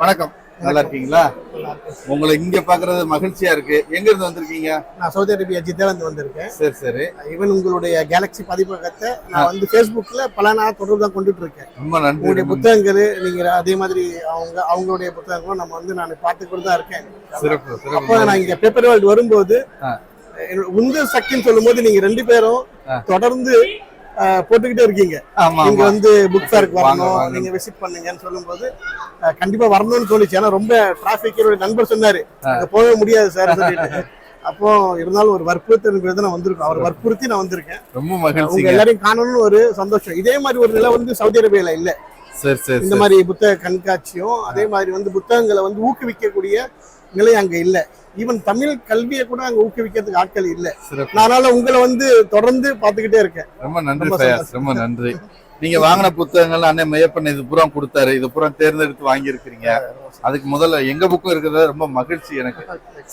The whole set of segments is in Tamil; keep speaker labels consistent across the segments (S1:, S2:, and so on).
S1: வணக்கம். நல்லா இருக்கீங்களா? உங்களை இங்க பாக்குறது மகிழ்ச்சியா இருக்கு. எங்க இருந்து வந்திருக்கீங்க?
S2: நான் சவுதி அரேபியா ஜித்தாலேருந்து வந்திருக்கேன்.
S1: சரி சரி.
S2: ஈவன் உங்களுடைய கேலக்ஸி பதிப்பகத்தை நான் வந்து ஃபேஸ்புக்கில் பல நாள் தொடர்பு தான் கொண்டுட்டு இருக்கேன்
S1: ரொம்ப நன்றி
S2: உங்களுடைய புத்தகங்கள் நீங்க அதே மாதிரி அவங்க அவங்களுடைய புத்தகங்களும் நம்ம வந்து நான் பார்த்துக்கிட்டு தான் இருக்கேன்.
S1: சிறப்பு
S2: அப்போ நான் இங்க பேப்பர் வேர்ல்டு வரும்போது உந்து சக்தின்னு சொல்லும்போது நீங்க ரெண்டு பேரும். தொடர்ந்து போட்டுக்கிட்டே இருக்கீங்க. நீங்க வந்து புக் ஃபேருக்கு வரணும். நீங்க விசிட் பண்ணுங்கன்னு சொல்லும்போது கண்டிப்பா வரணும்னு தோணுச்சு. ஏன்னா ரொம்ப டிராபிக் நண்பர் சொன்னாரு. போகவே முடியாது சார் சொல்லிட்டு. அப்போ இருந்தாலும் ஒரு வற்புறுத்தல் நான் வந்திருக்கோம். அவர் வற்புறுத்தி நான் வந்திருக்கேன்.
S1: ரொம்ப
S2: உங்க
S1: மகிழ்ச்சிங்க.
S2: எல்லாரையும் காணணும்னு ஒரு சந்தோஷம். இதே மாதிரி ஒரு நிலை வந்து சவுதி அரேபியால இல்ல.
S1: சரி சரி
S2: இந்த மாதிரி புத்தக கண்காட்சியும் அதே மாதிரி வந்து புத்தகங்களை வந்து ஊக்குவிக்கக்கூடிய நிலை அங்க இல்ல. ஈவன் தமிழ் கல்வியை கூட அங்க ஊக்குவிக்கிறதுக்கு ஆட்கள் இல்ல. அதனால உங்களை வந்து தொடர்ந்து பாத்துக்கிட்டே இருக்கேன்.
S1: ரொம்ப நன்றி
S2: ரொம்ப
S1: நன்றி. நீங்க வாங்கின புத்தகங்கள் அண்ணன் மையப்பண்ண இது பூரா கொடுத்தாரு. இது பூரா தேர்ந்தெடுத்து வாங்கியிருக்கிறீங்க. அதுக்கு முதல்ல எங்க புக்கும் இருக்கிறது ரொம்ப மகிழ்ச்சி எனக்கு.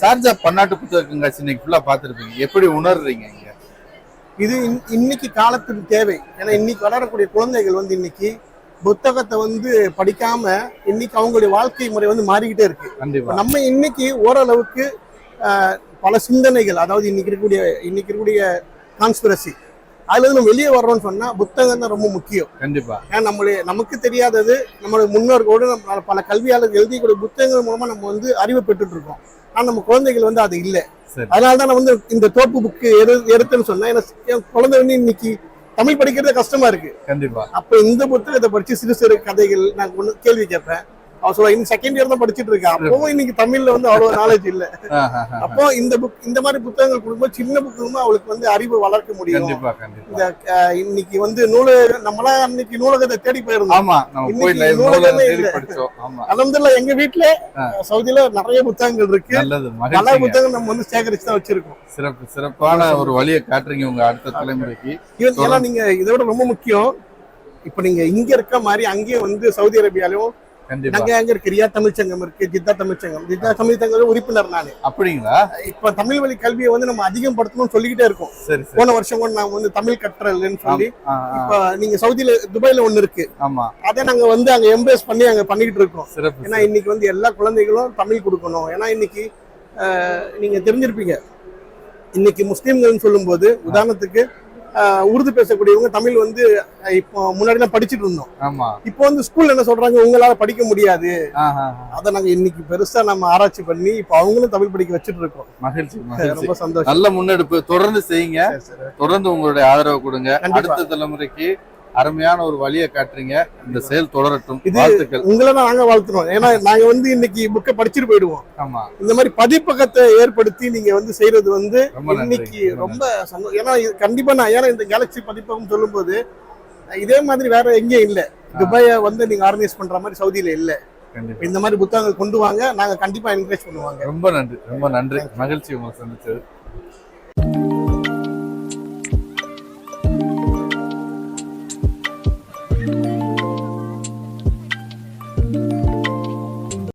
S1: சார்ஜா பன்னாட்டு புத்தக கண்காட்சி இன்னைக்கு ஃபுல்லா பார்த்திருப்பீங்க. எப்படி உணர்றீங்க இங்க?
S2: இது இன்- இன்னைக்கு காலத்துக்கு தேவை. ஏன்னா இன்னைக்கு வளரக்கூடிய குழந்தைகள் வந்து இன்னைக்கு புத்தகத்தை வந்து படிக்காம இன்னைக்கு அவங்களுடைய வாழ்க்கை முறை வந்து மாறிக்கிட்டே இருக்கு. நம்ம இன்னைக்கு ஓரளவுக்கு பல சிந்தனைகள் அதாவது இன்னைக்கு இருக்கக்கூடிய இன்னைக்கு இருக்கக்கூடிய கான்ஸ்பிரசி அதுல இருந்து நம்ம வெளியே வர்றோம்னு சொன்னா புத்தகம் தான் ரொம்ப முக்கியம்.
S1: கண்டிப்பா.
S2: ஏன்னா நம்மளுடைய நமக்கு தெரியாதது நம்மளுடைய முன்னோர்களோடு நம்ம பல கல்வியாளர்கள் எழுதிக்கூடிய புத்தகங்கள் மூலமா நம்ம வந்து அறிவை பெற்றுட்டு இருக்கோம் ஆனா நம்ம குழந்தைகள் வந்து அது இல்லை. அதனால தான் நான் வந்து இந்த தோப்பு புக்கு எடு எடுத்தேன்னு சொன்னேன் ஏன்னா என் குழந்தை வந்து இன்னைக்கு தமிழ் படிக்கிறதே கஷ்டமா இருக்கு.
S1: கண்டிப்பா.
S2: அப்ப இந்த புத்தகத்தை படிச்சு சிறு சிறு கதைகள் நான் ஒண்ணு கேள்வி கேட்பேன். அவ சொல்ல இன்னும் செகண்ட் இயர் தான் படிச்சிட்டு இருக்கேன் அப்பவும் இன்னைக்கு தமிழ்ல வந்து அவ்வளவு நாலேஜ் இல்ல. அப்போ இந்த புக் இந்த மாதிரி புத்தகங்கள் கொடுக்கும்போது சின்ன புக்கு அவளுக்கு வந்து அறிவு வளர்க்க முடியும். இந்த இன்னைக்கு வந்து நூலக நம்மளாம் அன்னைக்கு நூலகத்தை தேடி போயிருந்தோம். இன்னைக்கு நூலகமே இல்ல. அலமதுல்லா எங்க வீட்டுல சவுதியில நிறைய புத்தகங்கள் இருக்கு.
S1: மகிழ்ச்சிங்க.
S2: புத்தகங்கள் நம்ம வந்து சேகரிச்சு தான் வச்சிருக்கோம்.
S1: சிறப்பு சிறப்பான ஒரு வழியை காட்டுறீங்க உங்க அடுத்த தலைமுறைக்கு.
S2: ஏன்னா நீங்க இதை விட ரொம்ப முக்கியம். இப்ப நீங்க இங்க இருக்க மாதிரி அங்கேயும் வந்து சவுதி அரேபியாலையும் நாங்க அங்க இருக்கு. ரியா தமிழ்ச்சங்கம் இருக்கு ஜித்தா தமிழ்ச்சங்கம். ஜித்தா தமிழ்ச்சங்கம் உறுப்பினர் நானு.
S1: அப்படிங்களா?
S2: இப்ப தமிழ் வழி கல்வியை வந்து நம்ம அதிகப்படுத்தணும்னு சொல்லிக்கிட்டே இருக்கோம். போன வருஷம் கூட நான் வந்து தமிழ் கற்றல்னு சொல்லி இப்ப நீங்க சவுதியில துபாயில ஒண்ணு இருக்கு.
S1: ஆமா.
S2: அதை நாங்க வந்து அங்க எம்பேஸ் பண்ணி அங்க பண்ணிக்கிட்டு இருக்கோம். ஏன்னா இன்னைக்கு வந்து எல்லா குழந்தைகளும் தமிழ் கொடுக்கணும். ஏன்னா இன்னைக்கு நீங்க தெரிஞ்சிருப்பீங்க. இன்னைக்கு முஸ்லீம்கள்னு சொல்லும்போது உதாரணத்துக்கு ஆஹ், உருது பேசக்கூடியவங்க தமிழ் வந்து இப்போ முன்னாடி படிச்சுட்டு இருந்தோம்.
S1: ஆமா.
S2: இப்போ வந்து ஸ்கூல்ல என்ன சொல்றாங்க? உங்களால படிக்க முடியாது. அதை நாங்க இன்னைக்கு பெருசா நம்ம ஆராய்ச்சி பண்ணி இப்போ அவங்களும் தமிழ் படிக்க வச்சுட்டு இருக்கோம்.
S1: மகிழ்ச்சி
S2: ரொம்ப சந்தோஷம்.
S1: நல்ல முன்னெடுப்பு. தொடர்ந்து செய்யுங்க. தொடர்ந்து உங்களுடைய ஆதரவு கொடுங்க. அடுத்த தலைமுறைக்கு அருமையான ஒரு வழியை காட்டுறீங்க. இந்த செயல் தொடரட்டும்.
S2: இது-
S1: வாழ்த்துக்கள்.
S2: உங்களை தான் நாங்க வாழ்த்துறோம் ஏன்னா நாங்க வந்து இன்னைக்கு புக்கை படிச்சுட்டு போயிடுவோம்.
S1: ஆமா.
S2: இந்த மாதிரி பதிப்பகத்தை ஏற்படுத்தி நீங்க வந்து செய்யறது வந்து. இன்னைக்கு ரொம்ப சந்தோஷம் ஏன்னா கண்டிப்பா நான் ஏன்னா இந்த கேலக்ஸி பதிப்பகம் சொல்லும்போது இதே மாதிரி வேற எங்கேயும் இல்ல. துபாய வந்து நீங்க ஆர்கனைஸ் பண்ற மாதிரி சவுதியில இல்ல. இந்த மாதிரி புத்தகங்கள் கொண்டு வாங்க. நாங்க கண்டிப்பா என்கரேஜ் பண்ணுவாங்க
S1: ரொம்ப நன்றி. ரொம்ப நன்றி. மகிழ்ச்சி உங்களை சந்திச்சது